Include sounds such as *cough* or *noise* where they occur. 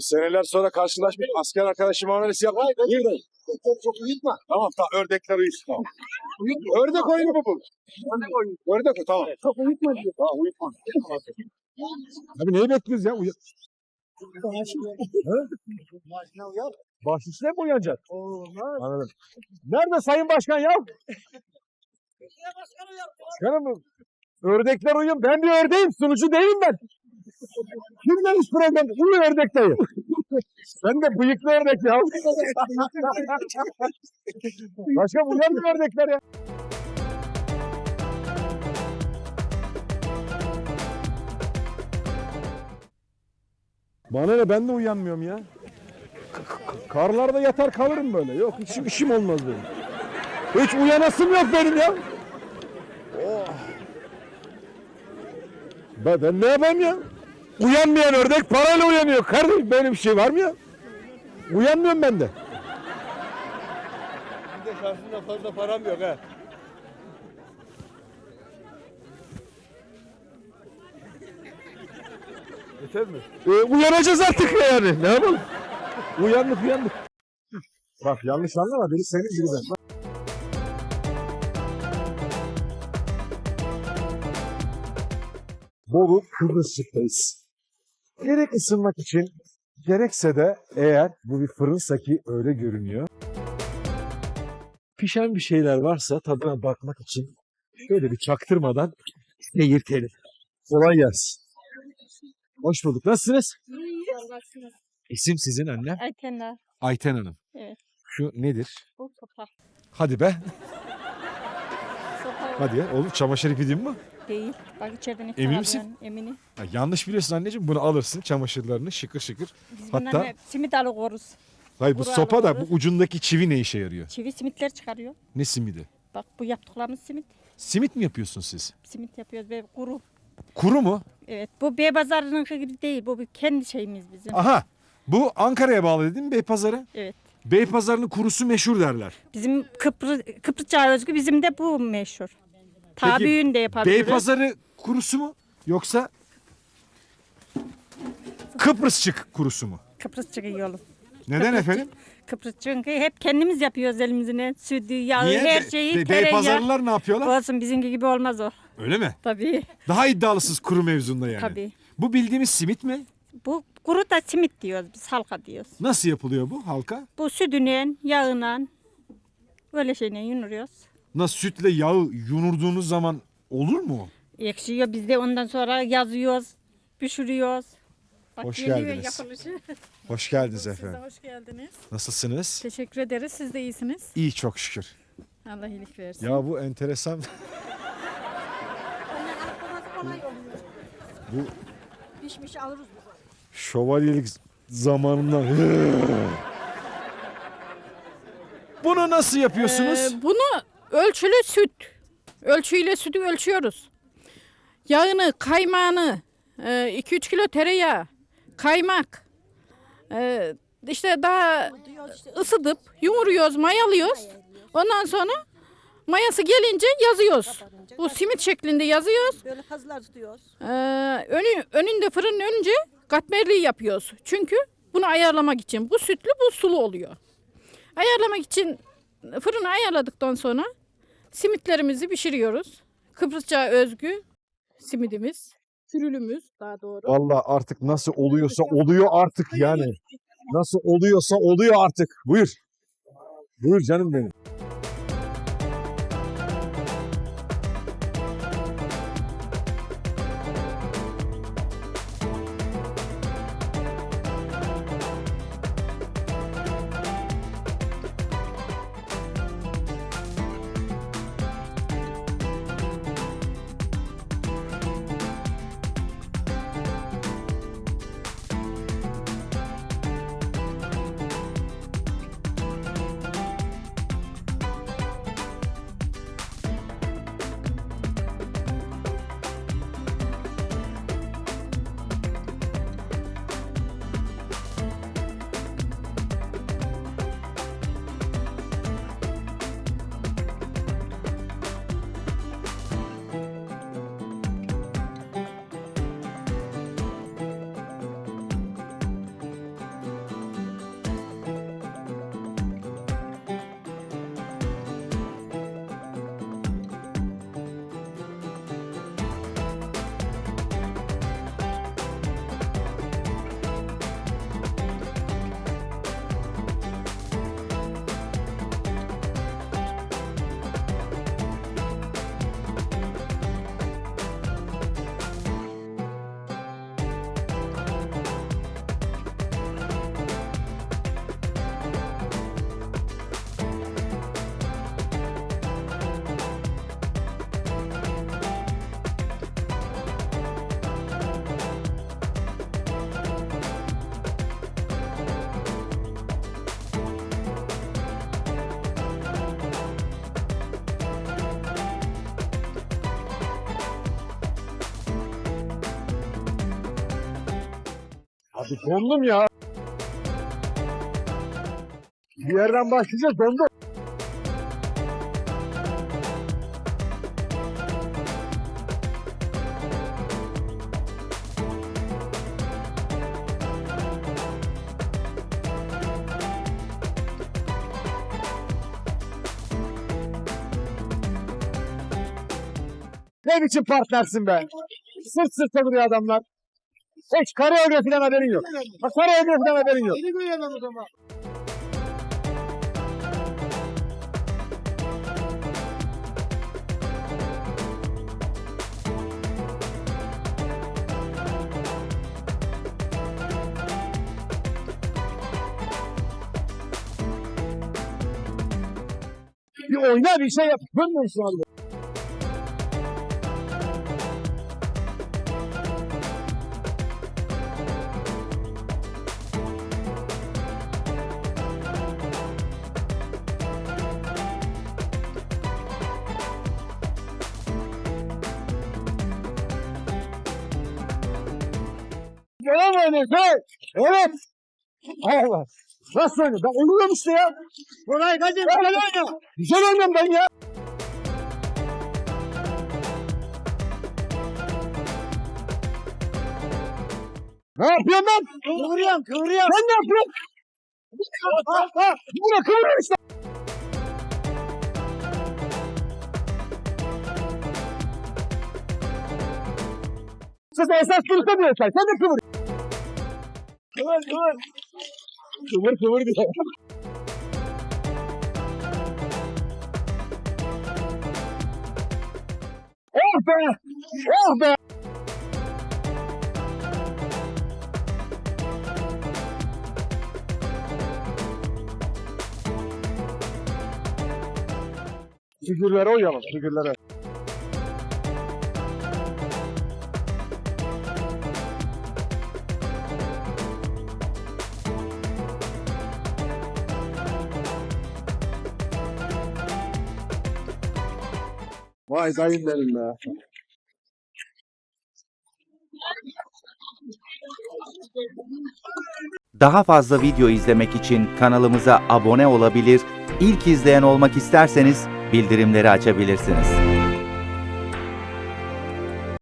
Seneler sonra karşılaşmış asker arkadaşı muamelesi yaptık. Buyur dayı. Çok çok uyutma. Tamam tamam ördekler uyusun tamam. Uyutma. Ördek oyunu mu bu? Ördek o tamam. Çok uyutma diyor. Tamam uyutma. Abi neyi bekliyoruz ya? Uya... Baş üstüne mi uyanacak? Anladım. Nerede Sayın Başkan ya? Başkanım mı? Ördekler uyuyor. Ben bir ördeğim. Sunucu değilim ben. Kim demiş program? Uyu ördek dayı. Sen de bıyıklı ördek ya. Başka uyan mı ördekler ya? Bana ne ben de uyanmıyorum ya. Karlarda yatar kalırım böyle. Yok hiç işim olmaz benim. Hiç uyanasım yok benim ya. Oh. Ben, ben ne yapayım ya? Uyanmayan ördek parayla uyanıyor. Kardeşim böyle bir şey var mı ya? Uyanmıyorum ben de. Bir de şansında fazla param yok ha. Yeter mi? Ee, uyanacağız artık yani. Ne yapalım? Uyandık uyandık. Bak yanlış anlama beni senin gibi ben. Bolu Kıbrısçık'tayız. Gerek ısınmak için gerekse de eğer bu bir fırınsa ki öyle görünüyor. Pişen bir şeyler varsa tadına bakmak için şöyle bir çaktırmadan seyirtelim. Kolay gelsin. Hoş bulduk. Nasılsınız? İsim sizin anne? Aytenler. Ayten Hanım. Evet. Şu nedir? Bu sopa. Hadi be. Sopa Hadi ya. Oğlum çamaşır ipi değil mi? Değil. Bak içeriden Emin ifade misin? eden, Eminim. Ya yanlış biliyorsun anneciğim. Bunu alırsın çamaşırlarını şıkır şıkır. Biz Hatta- hep simit alıkoruz. Hayır bu Buralı sopa da bu ucundaki çivi ne işe yarıyor? Çivi simitler çıkarıyor. Ne simidi? Bak bu yaptıklarımız simit. Simit mi yapıyorsunuz siz? Simit yapıyoruz ve kuru. Kuru mu? Evet. Bu Beypazarı'nın gibi değil. Bu bir kendi şeyimiz bizim. Aha. Bu Ankara'ya bağlı değil mi Beypazarı? Evet. Beypazarı'nın kurusu meşhur derler. Bizim Kıbrı, Kıbrısça özgü bizim de bu meşhur. Ta Peki, büyüğünü de yapabiliriz. Beypazarı kurusu mu? Yoksa Kıbrısçık kurusu mu? Kıbrısçı yolu. Neden Kıbrısçı. efendim? Kıbrıs çünkü hep kendimiz yapıyoruz elimizle. Sütü, yağı, Niye? her şeyi. Be- tereyağı. Beypazarlılar ne yapıyorlar? Olsun bizimki gibi olmaz o. Öyle mi? Tabii. Daha iddialısız kuru mevzunda yani. Tabii. Bu bildiğimiz simit mi? Bu kuru da simit diyoruz biz halka diyoruz. Nasıl yapılıyor bu halka? Bu sütüyle, yağıyla öyle şeyle yunuruyoruz. Nasıl sütle yağı yunurduğunuz zaman olur mu? Ekşiyor biz de ondan sonra yazıyoruz, pişiriyoruz. Bak Hoş geliyor geldiniz. yapılışı. Hoş geldiniz Siz de efendim. hoş geldiniz. Nasılsınız? Teşekkür ederiz. Siz de iyisiniz. İyi çok şükür. Allah iyilik versin. Ya bu enteresan. *laughs* bu Pişmiş alırız. şövalyelik zamanından. *laughs* Bunu nasıl yapıyorsunuz? Ee, bunu ölçülü süt. Ölçüyle sütü ölçüyoruz. Yağını, kaymağını, 2-3 kilo tereyağı, kaymak. e, işte daha ısıtıp yumuruyoruz, mayalıyoruz. Ondan sonra mayası gelince yazıyoruz. Bu simit şeklinde yazıyoruz. Böyle kazılar tutuyoruz. Ee, önü, önünde fırının önce katmerliği yapıyoruz. Çünkü bunu ayarlamak için. Bu sütlü bu sulu oluyor. Ayarlamak için fırını ayarladıktan sonra simitlerimizi pişiriyoruz. Kıbrısça özgü simidimiz. Sürülümüz daha doğru. Vallahi artık nasıl oluyorsa oluyor artık yani. Nasıl oluyorsa oluyor artık. Buyur. Buyur canım benim. Abi dondum ya. Bir yerden başlayacağız dondum. Ne biçim partnersin be? Sırt sırta duruyor adamlar. Hiç koreografiden haberin yok. Bak koreografiden haberin yok. Bir oyna bir şey yap. Görmüyor musun abi? Evet. Hay Allah. Nasıl oynuyor? Ben oynuyorum işte ya. Burayı kaç Güzel oynuyor. Güzel oynuyorum ben ya. Ne yapıyorsun lan? Kıvırıyorum, kıvırıyorum. Sen ne yapıyorsun? Ha, ha, Buna kıvırıyorum işte. Siz esas kırıkta diyorsun. Sen de kıvır. Kıvır, kıvır. Kıvır, kıvır diyor. Oh be! Oh be! Figürlere uyalım, figürlere. Dayım benim be. Daha fazla video izlemek için kanalımıza abone olabilir, ilk izleyen olmak isterseniz bildirimleri açabilirsiniz.